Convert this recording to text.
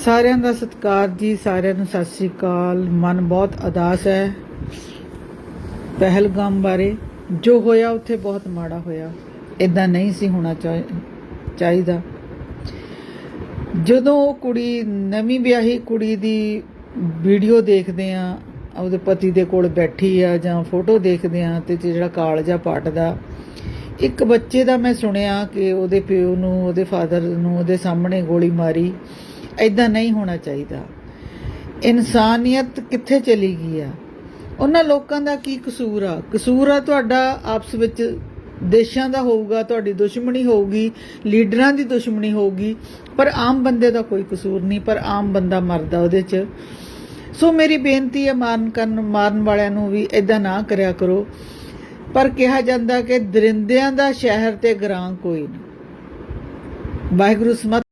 ਸਾਰਿਆਂ ਦਾ ਸਤਿਕਾਰ ਜੀ, ਸਾਰਿਆਂ ਨੂੰ ਸਤਿ ਸ੍ਰੀ ਅਕਾਲ। ਮਨ ਬਹੁਤ ਅਦਾਸ ਹੈ ਪਹਿਲਗਾਮ ਬਾਰੇ। ਜੋ ਹੋਇਆ, ਉੱਥੇ ਬਹੁਤ ਮਾੜਾ ਹੋਇਆ। ਇਦਾਂ ਨਹੀਂ ਸੀ ਹੋਣਾ ਚਾਹੀ- ਚਾਹੀਦਾ। ਜਦੋਂ ਉਹ ਕੁੜੀ, ਨਵੀਂ ਵਿਆਹੀ ਕੁੜੀ ਦੀ ਵੀਡੀਓ ਦੇਖਦੇ ਆ ਉਹਦੇ ਪਤੀ ਦੇ ਕੋਲ ਬੈਠੀ ਆ ਜਾਂ ਫੋਟੋ ਦੇਖਦੇ ਆ ਤੇ ਜਿਹੜਾ ਕਾਲਜਾ ਪਾਟਦਾ ਇੱਕ ਬੱਚੇ ਦਾ ਮੈਂ ਸੁਣਿਆ ਕਿ ਉਹਦੇ ਪਿਓ ਨੂੰ, ਉਹਦੇ ਫਾਦਰ ਨੂੰ ਉਹਦੇ ਸਾਹਮਣੇ ਗੋਲੀ ਮਾਰੀ। ਐਦਾਂ ਨਹੀਂ ਹੋਣਾ ਚਾਹੀਦਾ। ਇਨਸਾਨੀਅਤ ਕਿੱਥੇ ਚਲੀ ਗਈ ਆ? ਉਹਨਾਂ ਲੋਕਾਂ ਦਾ ਕੀ ਕਸੂਰ ਆ? ਕਸੂਰ ਆ ਤੁਹਾਡਾ ਆਪਸ ਵਿੱਚ ਦੇਸ਼ਾਂ ਦਾ ਹੋਊਗਾ, ਤੁਹਾਡੀ ਦੁਸ਼ਮਣੀ ਹੋਊਗੀ, ਲੀਡਰਾਂ ਦੀ ਦੁਸ਼ਮਣੀ ਹੋਊਗੀ, ਪਰ ਆਮ ਬੰਦੇ ਦਾ ਕੋਈ ਕਸੂਰ ਨਹੀਂ, ਪਰ ਆਮ ਬੰਦਾ ਮਰਦਾ ਉਹਦੇ 'ਚ। ਸੋ ਮੇਰੀ ਬੇਨਤੀ ਹੈ ਮਾਰਨ ਕਰਨ, ਮਾਰਨ ਵਾਲਿਆਂ ਨੂੰ ਵੀ ਇਦਾਂ ਨਾ ਕਰਿਆ ਕਰੋ। ਪਰ ਕਿਹਾ ਜਾਂਦਾ ਕਿ ਦਰਿੰਦਿਆਂ ਦਾ ਸ਼ਹਿਰ ਤੇ ਗਰਾਂ ਕੋਈ ਨਹੀਂ। ਵਾਹਿਗੁਰੂ ਸਮਤ